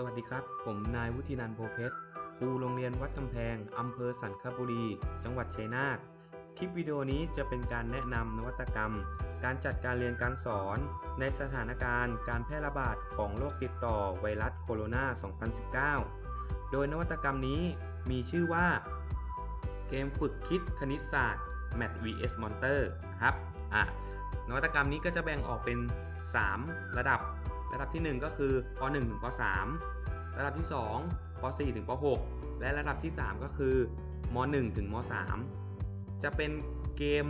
สวัสดีครับ ผมนายวุฒินันโพเพชรครูโรงเรียนวัดกำแพง อำเภอสันคบุรี จังหวัดชัยนาท คลิปวิดีโอนี้จะเป็นการแนะนำนวัตกรรม การจัดการเรียนการสอน ในสถานการณ์การแพร่ระบาดของโรคติดต่อไวรัสโคโรนา 2019 โดยนวัตกรรมนี้มีชื่อว่า เกมฝึกคิดคณิตศาสตร์ Math vs Monster ครับ อะ นวัตกรรมนี้ก็จะแบ่งออกเป็น 3 ระดับ ระดับทีหนึ่1 ก็คือป .1 ถึงป .3 ระดับที่ 2ป .4 ถึงป .6 และระดับที่ 3 ก็คือม .1 ถึงม .3 จะเป็นเกม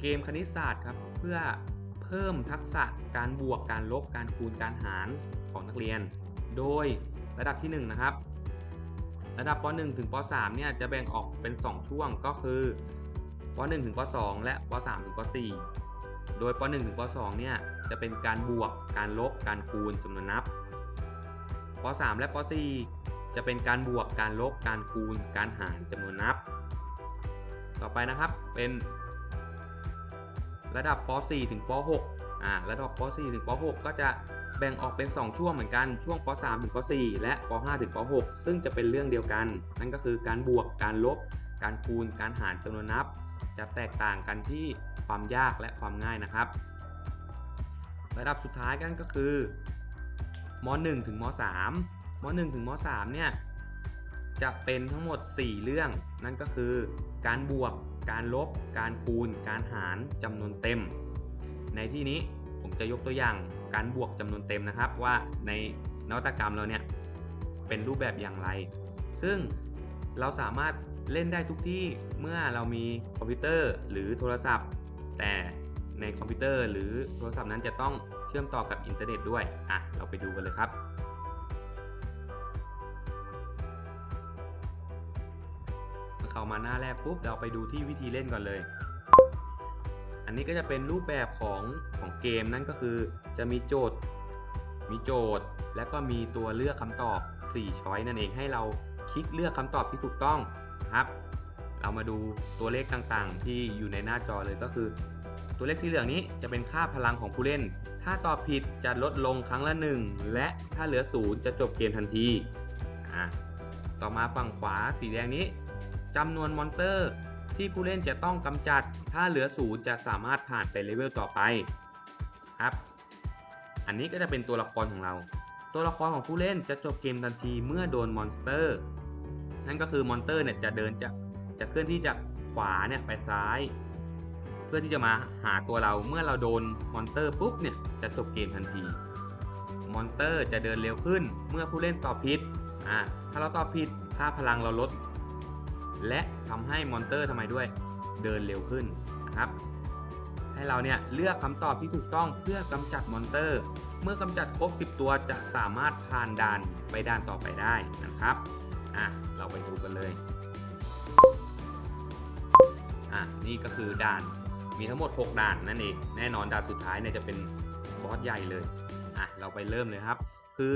เกมคณิตศาสตร์ครับเพื่อเพิ่มทักษะการบวกการลบการคูณการหารของนักเรียน โดยระดับที่ 1 นะครับ ระดับป .1 ถึงป .3 เนี่ยจะแบ่งออกเป็น 2 ช่วงก็คือป .1 ถึงป .2 และป .3 ถึงป .4 โดยป .1 ถึงป .2 เนี่ยจะเป็นการบวก การลบ การคูณจำนวนนับป .3 และป .4 จะเป็นการบวก การลบ การคูณ การหารจำนวนนับ ต่อไปนะครับเป็นระดับป .4 ถึงป .6 อ่า ระดับป .4 ถึงป .6 ก็จะแบ่งออกเป็น 2 ช่วงเหมือนกัน ช่วงป .3 ถึงป .4 และป .5 ถึงป .6 ซึ่งจะเป็นเรื่องเดียวกัน นั่นก็คือการบวก การลบ การคูณ การหารจำนวนนับ จะแตกต่างกันที่ความยากและความง่ายนะครับ ระดับสุดท้ายกันก็คือม .1 ถึงม .3 ม .1 ถึงม .3 เนี่ยจะเป็นทั้งหมด 4 เรื่อง นั่นก็คือ การบวก การลบ การคูณ การหารจำนวนเต็ม ในที่นี้ผมจะยกตัวอย่างการบวกจำนวนเต็มนะครับ ว่าในนวัตกรรมเราเนี่ยเป็นรูปแบบอย่างไร ซึ่งเราสามารถ เล่นได้ทุกที่เมื่อเรามีคอมพิวเตอร์หรือโทรศัพท์ แต่ในคอมพิวเตอร์หรือโทรศัพท์นั้นจะต้องเชื่อมต่อกับอินเทอร์เน็ตด้วย อะ เราไปดูกันเลยครับเมื่อเข้ามาหน้าแรกปุ๊บ เราไปดูที่วิธีเล่นก่อนเลย อันนี้ก็จะเป็นรูปแบบของของเกมนั่นก็คือจะมีโจทย์ มีโจทย์ แล้วก็มีตัวเลือกคำตอบ 4 ช้อยนั่นเองให้เรา คลิกเลือกคำตอบที่ถูกต้องนะครับ เรามาดูตัวเลขต่างๆ ที่อยู่ในหน้าจอเลยก็คือ ตัวเลขสีเหลืองนี้จะเป็นค่าพลังของผู้เล่น ถ้าตอบผิดจะลดลงครั้งละ 1 และถ้าเหลือศูนย์จะจบเกมทันทีอะต่อมาฝั่งขวาสีแดงนี้จำนวนมอนเตอร์ที่ผู้เล่นจะต้องกำจัด ถ้าเหลือศูนย์จะสามารถผ่านไปเลเวลต่อไปครับ อันนี้ก็จะเป็นตัวละครของเรา ตัวละครของผู้เล่นจะจบเกมทันทีเมื่อโดนมอนสเตอร์ นั่นก็คือมอนเตอร์เนี่ยจะเดินจะจะเคลื่อนที่จากขวาเนี่ยไปซ้าย เพื่อที่จะมาหาตัวเราเมื่อเราโดนมอนเตอร์ปุ๊บเนี่ยจะจบเกมทันทีมอนเตอร์จะเดินเร็วขึ้นเมื่อผู้เล่นตอบผิดอ่าถ้าเราตอบผิดค่าพลังเราลด และทำให้มอนเตอร์ทำไมด้วย เดินเร็วขึ้นนะครับ ให้เราเนี่ยเลือกคำตอบที่ถูกต้องเพื่อกำจัดมอนเตอร์ เมื่อกำจัดครบ 10 ตัวจะสามารถผ่านด่านไปด่านต่อไปได้นะครับ อะเราไปดูกันเลยอะนี่ก็คือด่านมีทั้งหมด 6 ด่านนั่นเองแน่นอนด่านสุดท้ายเนี่ยจะเป็นบอสใหญ่เลยอะเราไปเริ่มเลยครับ คือ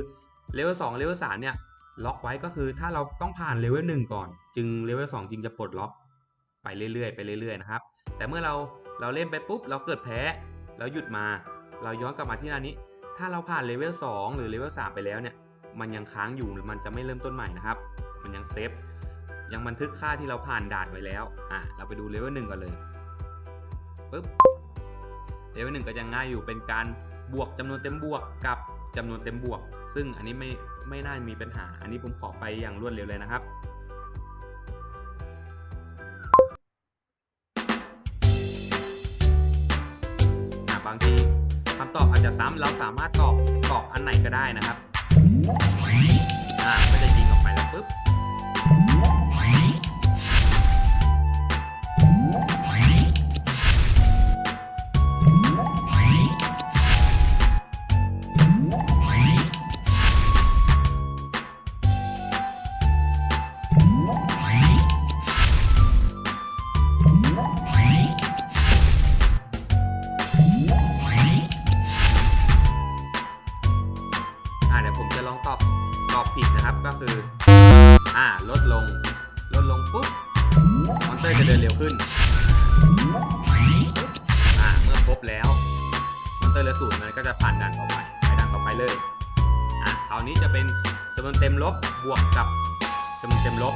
เลเวล2เลเวล3เนี่ยล็อกไว้ก็คือถ้าเราต้องผ่านเลเวล1ก่อน จึงเลเวล2จึงจะปลดล็อกไปเรื่อยๆไปเรื่อยๆนะครับ แต่เมื่อเราเราเล่นไปปุ๊บเราเกิดแพ้แล้วหยุดมา เราย้อนกลับมาที่หน้านี้ ถ้าเราผ่านเลเวล2หรือเลเวล3ไปแล้วเนี่ย มันยังค้างอยู่มันจะไม่เริ่มต้นใหม่นะครับ มันยังเซฟยังบันทึกค่าที่เราผ่านด่านไว้แล้วอะเราไปดูเลเวล1ก่อนเลยปึ๊บเลเวล1ก็ยังง่ายอยู่เป็นการบวกจำนวนเต็มบวกกับจำนวนเต็มบวก ซึ่งอันนี้ไม่ไม่น่ามีปัญหา อันนี้ผมขอไปอย่างรวดเร็วเลยนะครับบางทีคำตอบอาจจะซ้ำเราสามารถตอบตอบอันไหนก็ได้นะครับ Mm-hmm. ตอบผิดนะครับก็คือ อ่า ลดลง ลดลงปุ๊บ มอนเตอร์จะเดินเร็วขึ้น อ่า เมื่อครบแล้ว มอนเตอร์เหลือศูนย์มันก็จะผ่านด่านต่อไป ไปด่านต่อไปเลย อ่าคราวนี้จะเป็นจำนวนเต็มลบบวกกับจำนวนเต็มลบ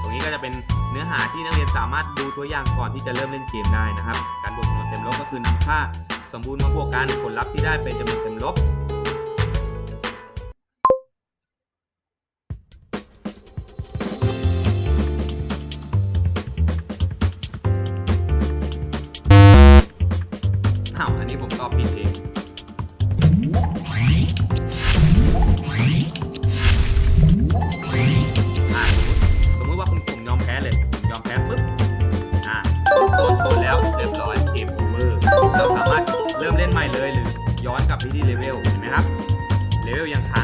ตรงนี้ก็จะเป็นเนื้อหาที่นักเรียนสามารถดูตัวอย่างก่อนที่จะเริ่มเล่นเกมได้นะครับ การบวกจำนวนเต็มลบก็คือนำค่าสมบูรณ์มาบวกกันผลลัพธ์ที่ได้เป็นจำนวนเต็มลบ ที่เลเวลเห็นไหมครับเลเวลยังค้าง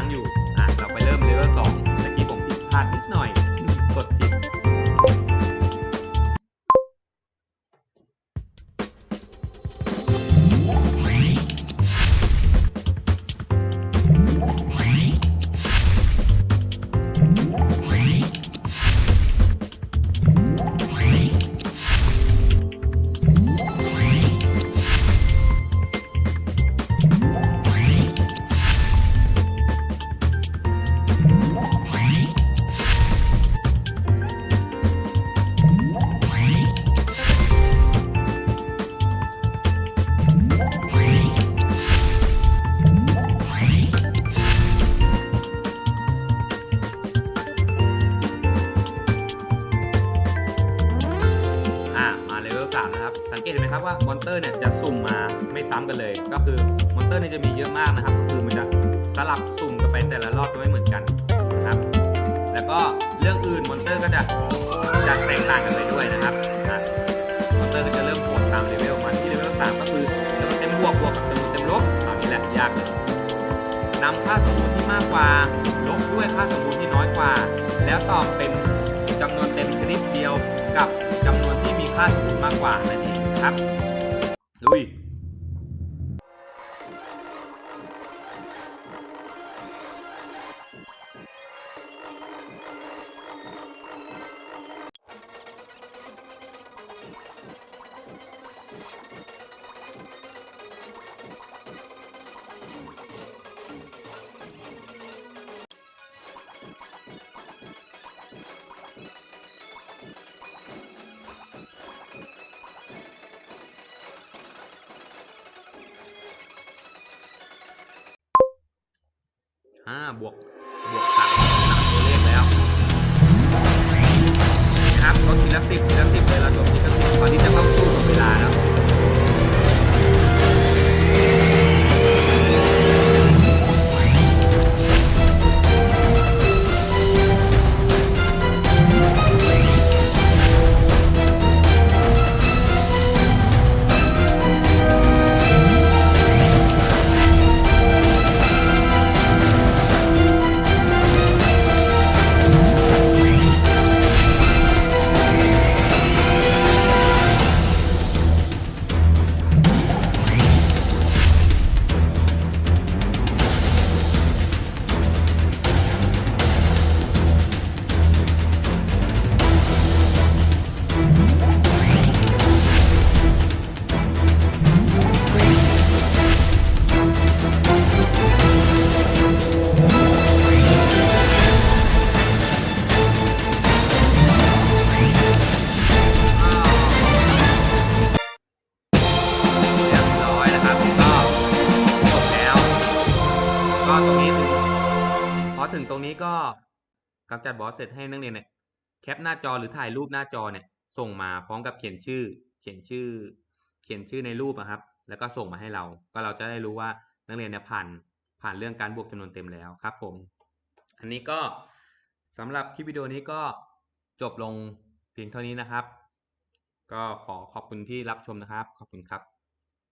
นไหมครับว่ามอนเตอร์เนี่ยจะสุ่มมาไม่ซ้ำกันเลย ก็คือมอนเตอร์เนี่ยจะมีเยอะมากนะครับก็คือมันจะสลับสุ่มกันไปแต่ละรอบจะไม่เหมือนกันนะครับ แล้วก็เรื่องอื่นมอนเตอร์ก็จะจะแตกต่างกันไปด้วยนะครับอะมอนเตอร์ก็จะเริ่มโหดตามเลเวลมาที่เลเวลสามก็คือจำนวนเต็มบวกบวกกับจำนวนเต็มลบเอานี่แหละยากเลยนำค่าสมบูรณ์ที่มากกว่าลบด้วยค่าสมบูรณ์ที่น้อยกว่า แล้วตอบเป็นจำนวนเต็มชนิดเดียวกับจำนวนที่มีค่าสมบูรณ์มากกว่านั่นเอง ครับลุยาบวกบวกสามสามตัวเลขแล้ว ครับลดทีละสิบทีละสิบ นี้ก็กำจัดบอสเสร็จให้นักเรียนเนี่ยแคปหน้าจอหรือถ่ายรูปหน้าจอเนี่ย ส่งมาพร้อมกับเขียนชื่อ เขียนชื่อ เขียนชื่อในรูปอะครับ แล้วก็ส่งมาให้เรา ก็เราจะได้รู้ว่านักเรียนเนี่ยผ่านผ่านเรื่องการบวกจำนวนเต็มแล้วครับ ผม อันนี้ก็สำหรับคลิปวิดีโอนี้ก็จบลงเพียงเท่านี้นะครับ ก็ขอขอบคุณที่รับชมนะครับ ขอบคุณครับ